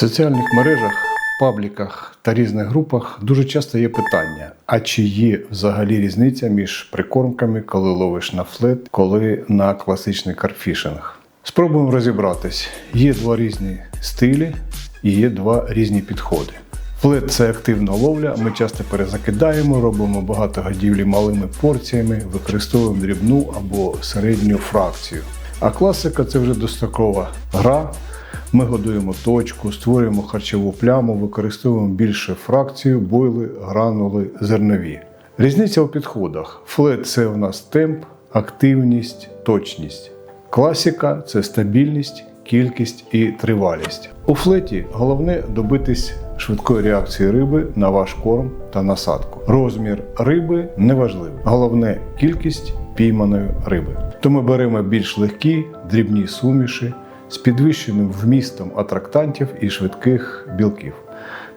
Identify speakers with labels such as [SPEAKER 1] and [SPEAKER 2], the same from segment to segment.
[SPEAKER 1] соціальних мережах, пабліках та різних групах дуже часто є питання: а чи є взагалі різниця між прикормками, коли ловиш на флет, коли на класичний карфішинг? Спробуємо розібратись. Є два різні стилі і є два різні підходи. Флет це активна ловля. Ми часто перезакидаємо, робимо багато годівлі малими порціями, використовуємо дрібну або середню фракцію. А класика це вже дострокова гра. Ми годуємо точку, створюємо харчову пляму, використовуємо більше фракцію, бойли, гранули, зернові. Різниця у підходах. Флет це у нас темп, активність, точність. Класика це стабільність, кількість і тривалість. У флеті головне добитись швидкої реакції риби на ваш корм та насадку. Розмір риби не важливий. Головне кількість пійманої риби. То ми беремо більш легкі, дрібні суміші з підвищеним вмістом атрактантів і швидких білків.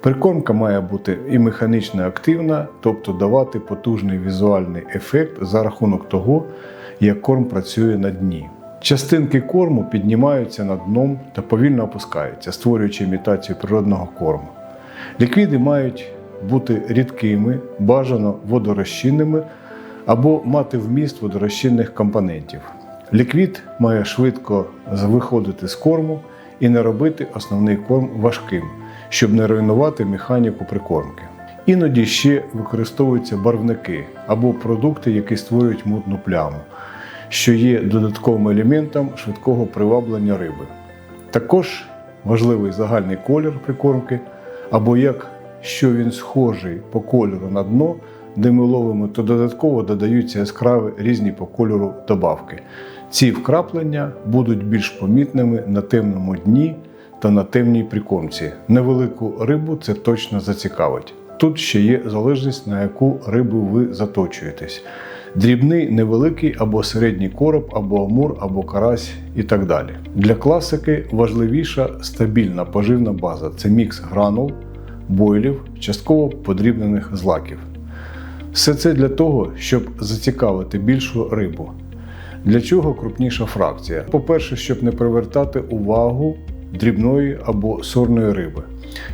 [SPEAKER 1] Прикормка має бути і механічно активна, тобто давати потужний візуальний ефект за рахунок того, як корм працює на дні. Частинки корму піднімаються над дном та повільно опускаються, створюючи імітацію природного корму. Ліквіди мають бути рідкими, бажано водорозчинними або мати вміст водорозчинних компонентів. Ліквід має швидко виходити з корму і не робити основний корм важким, щоб не руйнувати механіку прикормки. Іноді ще використовуються барвники або продукти, які створюють мутну пляму, що є додатковим елементом швидкого приваблення риби. Також важливий загальний колір прикормки, або як що він схожий по кольору на дно, де ми ловимо, то додатково додаються яскраві різні по кольору добавки. Ці вкраплення будуть більш помітними на темному дні та на темній прикормці. Невелику рибу це точно зацікавить. Тут ще є залежність, на яку рибу ви заточуєтесь. Дрібний, невеликий або середній короб, або амур, або карась і так далі. Для класики важливіша стабільна поживна база це мікс гранул, бойлів, частково подрібнених злаків. Все це для того, щоб зацікавити більшу рибу. Для чого крупніша фракція? По-перше, щоб не привертати увагу дрібної або сорної риби,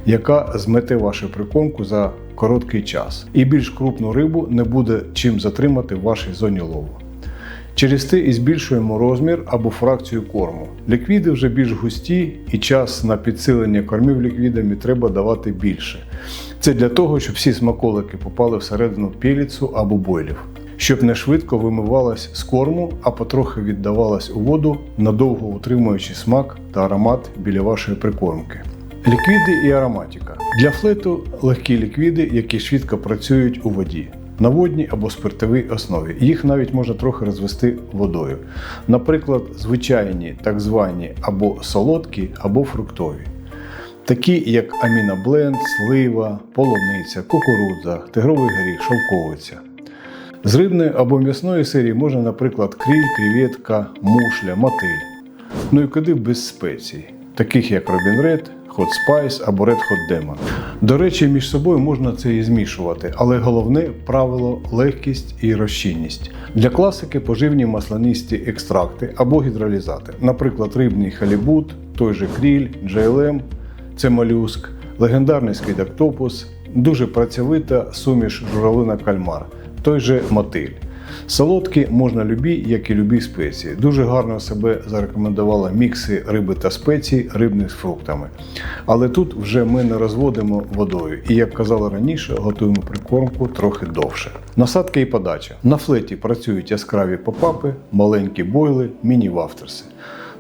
[SPEAKER 1] яка змете вашу прикормку за короткий час. І більш крупну рибу не буде чим затримати в вашій зоні лову. Через те і збільшуємо розмір або фракцію корму. Ліквіди вже більш густі, і час на підсилення кормів ліквідами треба давати більше. Це для того, щоб всі смаколики попали всередину піліцу або бойлів, щоб не швидко вимивалась з корму, а потрохи віддавалась у воду, надовго утримуючи смак та аромат біля вашої прикормки. Ліквіди і ароматика. Для флету легкі ліквіди, які швидко працюють у воді. На водній або спиртовій основі. Їх навіть можна трохи розвести водою. Наприклад, звичайні так звані або солодкі, або фруктові. Такі як амінобленд, слива, полуниця, кукурудза, тигровий горіх, шовковиця. З рибної або м'ясної серії можна, наприклад, кріль, креветка, мушля, мотиль. Ну і куди без спецій, таких як Red, Hot Spice або Red Hot Demon. До речі, між собою можна це і змішувати, але головне правило легкість і розчинність. Для класики поживні маслянисті екстракти або гідролізати, наприклад, рибний халібут, той же кріль, джейлем, це молюск, легендарний скидактопус, дуже працьовита суміш журавлина кальмар, той же мотиль. Солодкі можна любі, як і любі спеції. Дуже гарно себе зарекомендували мікси риби та спецій рибних з фруктами. Але тут вже ми не розводимо водою і, як казали раніше, готуємо прикормку трохи довше. Насадки і подача. На флеті працюють яскраві попапи, маленькі бойли, міні-вафтерси.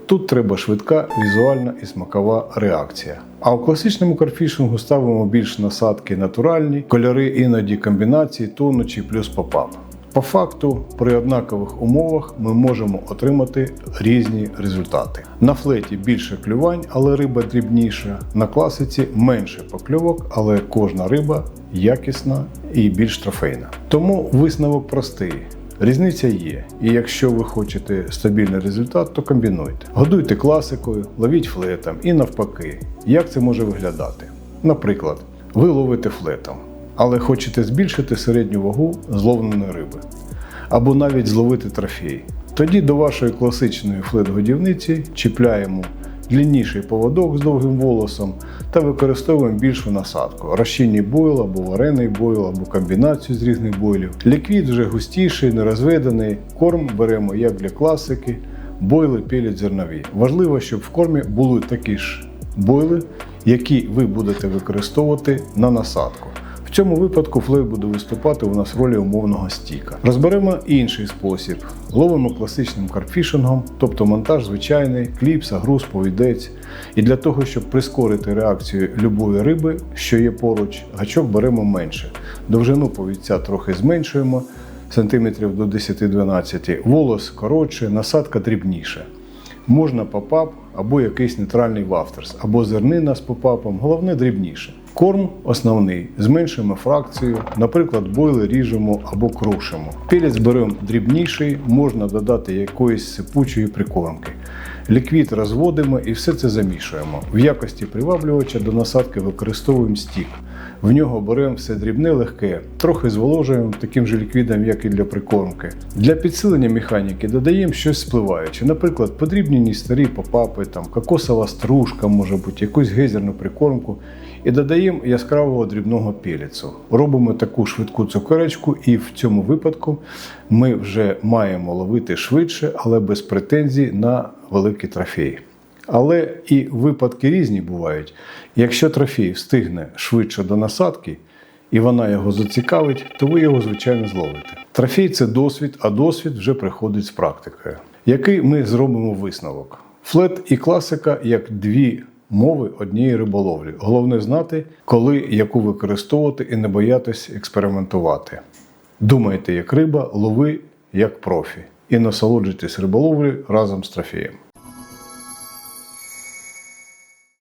[SPEAKER 1] Тут треба швидка візуальна і смакова реакція. А у класичному карфішингу ставимо більш насадки натуральні, кольори іноді комбінації, тонучі плюс попап. По факту, при однакових умовах ми можемо отримати різні результати. На флеті більше клювань, але риба дрібніша. На класиці менше покльовок, але кожна риба якісна і більш трофейна. Тому висновок простий. Різниця є, і якщо ви хочете стабільний результат, то комбінуйте. Годуйте класикою, ловіть флетом і навпаки. Як це може виглядати? Наприклад, ви ловите флетом, але хочете збільшити середню вагу зловленої риби, або навіть зловити трофей. Тоді до вашої класичної флет-годівниці чіпляємо длінніший поводок з довгим волосом та використовуємо більшу насадку. Розчинний бойл або варений бойл, або комбінацію з різних бойлів. Ліквід вже густіший, нерозведений. Корм беремо як для класики, бойли пілять зернові. Важливо, щоб в кормі були такі ж бойли, які ви будете використовувати на насадку. В цьому випадку флей буде виступати у нас в ролі умовного стіка. Розберемо інший спосіб. Ловимо класичним карпфішингом, тобто монтаж звичайний, кліпс, груз, повідець. І для того, щоб прискорити реакцію любої риби, що є поруч, гачок беремо менше. Довжину повідця трохи зменшуємо сантиметрів до 10-12, волос коротше, насадка дрібніша. Можна попап або якийсь нейтральний вафтерс, або зернина з попапом, головне дрібніше. Корм основний, зменшуємо фракцію, наприклад, бойли ріжемо або крушимо. Пілець беремо дрібніший, можна додати якоїсь сипучої прикормки. Ліквід розводимо і все це замішуємо. В якості приваблювача до насадки використовуємо стік. В нього беремо все дрібне, легке, трохи зволожуємо таким же ліквідом, як і для прикормки. Для підсилення механіки додаємо щось спливаюче, наприклад, подрібнені старі попапи, там, кокосова стружка, може бути, якусь гейзерну прикормку. І додаємо яскравого дрібного піліцу. Робимо таку швидку цукерочку, і в цьому випадку ми вже маємо ловити швидше, але без претензій на великі трофеї. Але і випадки різні бувають. Якщо трофей встигне швидше до насадки, і вона його зацікавить, то ви його, звичайно, зловите. Трофей це досвід, а досвід вже приходить з практикою. Який ми зробимо висновок? Флет і класика як дві мови однієї риболовлі. Головне знати, коли яку використовувати і не боятись експериментувати. Думайте як риба, лови як профі і насолоджуйтесь риболовлею разом з трофеєм.